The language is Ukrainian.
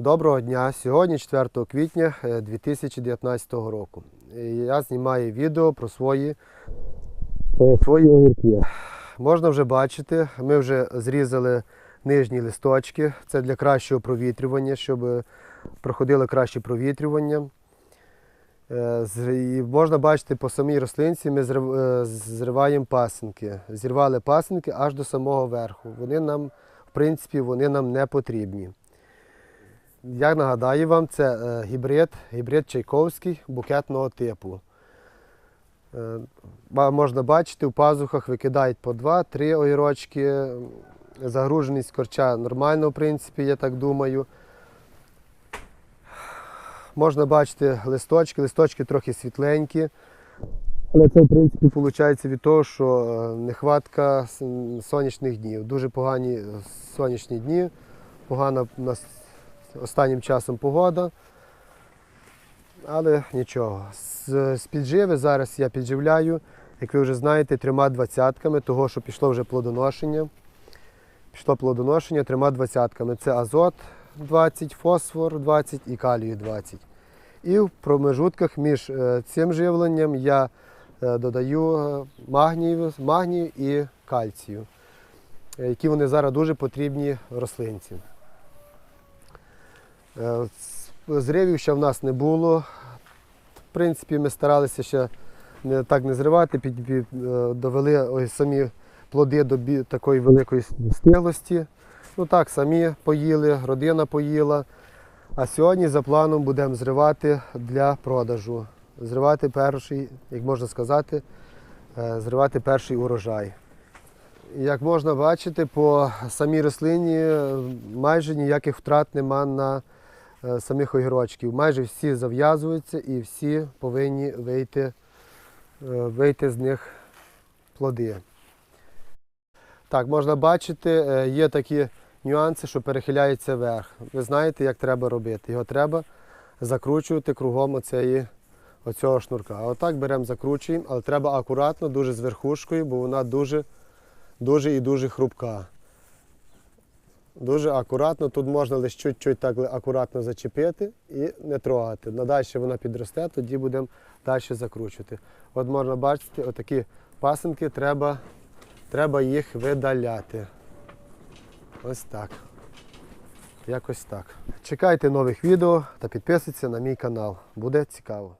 Доброго дня! Сьогодні 4 квітня е, 2019 року. Я знімаю відео про свої, про свої огірки. Можна вже бачити, ми вже зрізали нижні листочки. Це для кращого провітрювання, щоб проходило краще провітрювання. Е, І можна бачити по самій рослинці, ми е, зриваємо пасинки. Зірвали пасинки аж до самого верху. Вони нам, в принципі, вони нам не потрібні. Я нагадаю вам, це е, гібрид, гібрид Чайковський букетного типу. Е, Можна бачити, в пазухах викидають по два-три огірочки. Загруженість корча нормально, в принципі, я так думаю. Можна бачити листочки, листочки трохи світленькі. Але це, в принципі, виходить від того, що е, нехватка сонячних днів. Дуже погані сонячні дні, погана у нас останнім часом погода. Але нічого. З, з підживи зараз я підживляю, як ви вже знаєте, трьома двадцятками, того, що пішло вже плодоношення. Пішло плодоношення трьома двадцятками. Це азот 20, фосфор 20 і калію 20. І в промежутках між е, цим живленням я е, додаю е, магнію, магнію і кальцію, які вони зараз дуже потрібні рослинці. Е, Зривів ще в нас не було. В принципі, ми старалися ще не, так не зривати, під, під, е, довели ось самі плоди до такої великої стиглості. Ну так, самі поїли, родина поїла. А сьогодні за планом будемо зривати для продажу. Зривати перший, як можна сказати, е, зривати перший урожай. Як можна бачити, по самій рослині майже ніяких втрат нема на самих огірочків. Майже всі зав'язуються і всі повинні вийти, е, вийти з них плоди. Так, можна бачити, е, є такі нюанси, що перехиляється вверх. Ви знаєте, як треба робити. Його треба закручувати кругом оцеї, оцього шнурка. А отак беремо, закручуємо, але треба акуратно, дуже з верхушкою, бо вона дуже, дуже і дуже хрупка. Дуже акуратно, тут можна лише чуть-чуть так акуратно зачепити і не трогати. Надалі вона підросте, тоді будемо далі закручувати. От можна бачити, отакі пасинки треба, треба їх видаляти. Ось так. Якось так. Чекайте нових відео та підписуйтесь на мій канал. Буде цікаво.